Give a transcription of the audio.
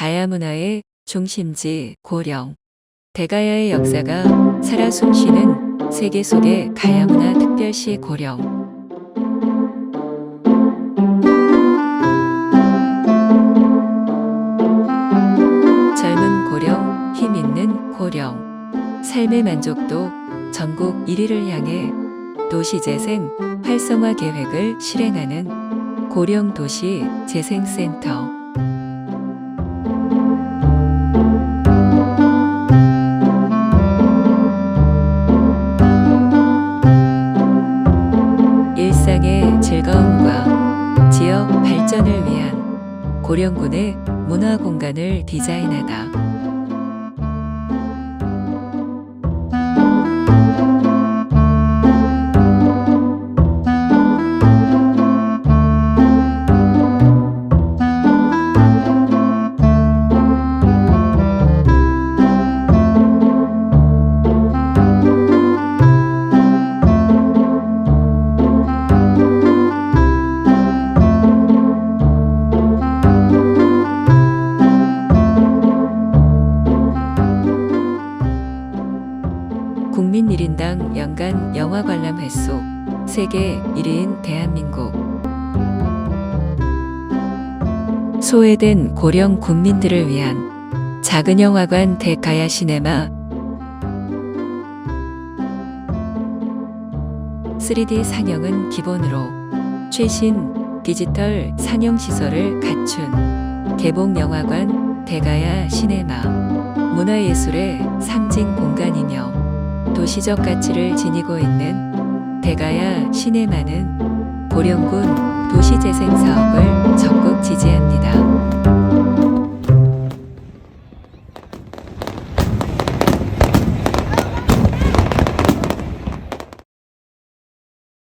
가야 문화의 중심지 고령. 대가야의 역사가 살아 숨쉬는 세계 속의 가야 문화 특별시 고령. 젊은 고령, 힘 있는 고령. 삶의 만족도 전국 1위를 향해 도시재생 활성화 계획을 실행하는 고령 도시 재생센터. 발전을 위한 고령군의 문화 공간을 디자인하다. 국민 1인당 연간 영화 관람 횟수 세계 1위인 대한민국. 소외된 고령 국민들을 위한 작은 영화관 대가야 시네마 3D 상영은 기본으로 최신 디지털 상영 시설을 갖춘 개봉 영화관 대가야 시네마 문화예술의 상징 공간이며 도시적 가치를 지니고 있는 대가야 시내마는 보령군 도시재생 사업을 적극 지지합니다.